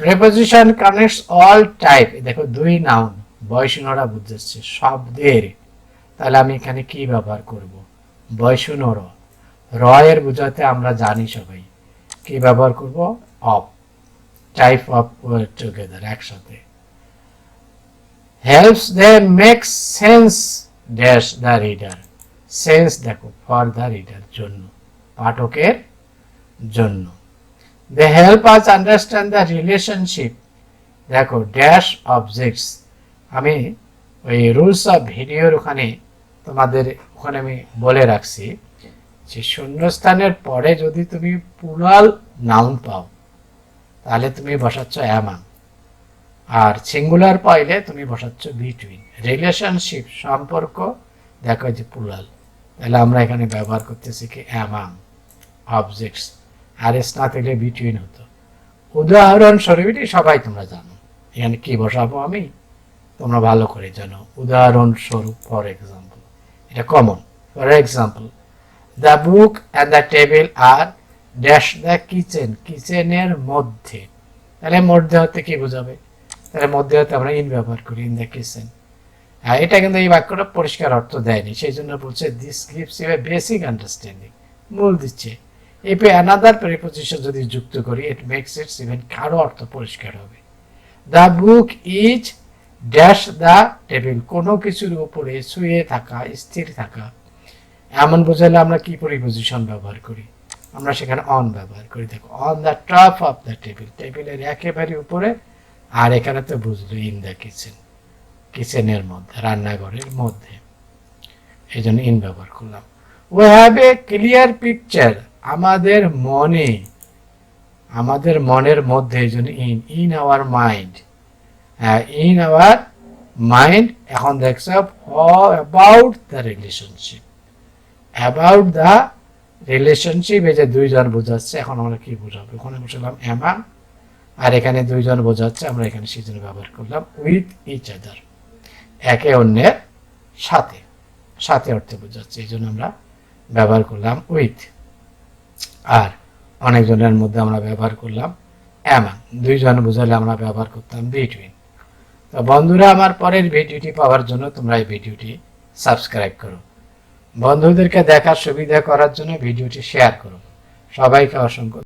Preposition connects all type দেখো, দুই noun বয়সুনরা বুঝতেছে শব্দের। তাহলে আমি এখানে কি ব্যবহার করব? র এর বুঝাতে আমরা জানি সবাই। কি ব্যবহার করব? অফ টাইপ অফ টুগেদার একসাথে। Helps they make sense dash the reader sense দেখো ফর দ্য রিডার জন্য। পাঠকের জন্য। They help us understand the relationship দেখো ড্যাশ অবজেক্টস আমি ওই রুলস অফ ভিডিওর ওখানে তোমাদের ওখানে আমি বলে রাখছি যে শূন্যস্থানের পরে যদি তুমি পুরাল নাউন পাও, তাহলে তুমি বসাচ্ছ অ্যামাং আর সিঙ্গুলার পাইলে তুমি বসাচ্ছ বিটুইন রিলেশনশিপ সম্পর্ক, দেখো যে পুরাল তাহলে আমরা এখানে ব্যবহার করতেছি কি অ্যামাং অবজেক্টস আর এস না বিটুইন হতো। উদাহরণস্বরূপ এটি সবাই তোমরা জানো। এখানে কি বসাবো আমি? তোমরা ভালো করে জানো। উদাহরণস্বরূপ ফর এক্সাম্পল এটা common for example the book and the table R dash the kitchen কিচেনের মধ্যে। তাহলে মধ্যে হতে কি বোঝাবে? তাহলে মধ্যে হতে আমরা ইন ব্যবহার করি ইন দ্য কিচেন হ্যাঁ এটা কিন্তু এই বাক্যটা পরিষ্কার অর্থ দেয়নি। সেই জন্য বলছে this gives you a basic understanding মূল দিচ্ছে। এপে অ্যানাদার প্রিপোজিশন যদি যুক্ত করি ইট মেক্স ইটস ইভেন কারও অর্থ পরিষ্কার হবে। The book is dash the table কোনো কিছুর উপরে শুয়ে থাকা, স্থির থাকা, এমন বোঝালে আমরা কি প্রিপোজিশন ব্যবহার করি? আমরা সেখানে অন ব্যবহার করি। দেখো on the top of the table টেবিলের একেবারে উপরে, আর এখানে তো বুঝলো ইন দ্য কিচেন কিচেনের মধ্যে, রান্নাঘরের মধ্যে। এই জন্য ইন ব্যবহার করলাম। We have a clear picture আমাদের মনে, আমাদের মনের মধ্যে জন্য in in our mind in our mind এখন দেখছ about the relationship about the relationship এই যে দুইজন বোঝাচ্ছে, এখন আমরা কি বোঝাবো? ওখানে বসালাম অ্যামাং আর এখানে দুইজন বোঝাচ্ছে, আমরা এখানে সেজন্য ব্যবহার করলাম উইথ ইচ আদার একে অন্যের সাথে সাথে অর্থে বোঝাচ্ছে, এই জন্য আমরা ব্যবহার করলাম উইথ আর অনেকজনের মধ্যে আমরা ব্যবহার করলাম অ্যামাং দুইজন বুঝালে আমরা ব্যবহার করতাম বিটুইন তো বন্ধুরা, আমার পরের ভিডিওটি পাওয়ার জন্য তোমরা এই ভিডিওটি সাবস্ক্রাইব করো। বন্ধুদেরকে দেখার সুবিধা করার জন্য ভিডিওটি শেয়ার করো। সবাইকে অসংখ্য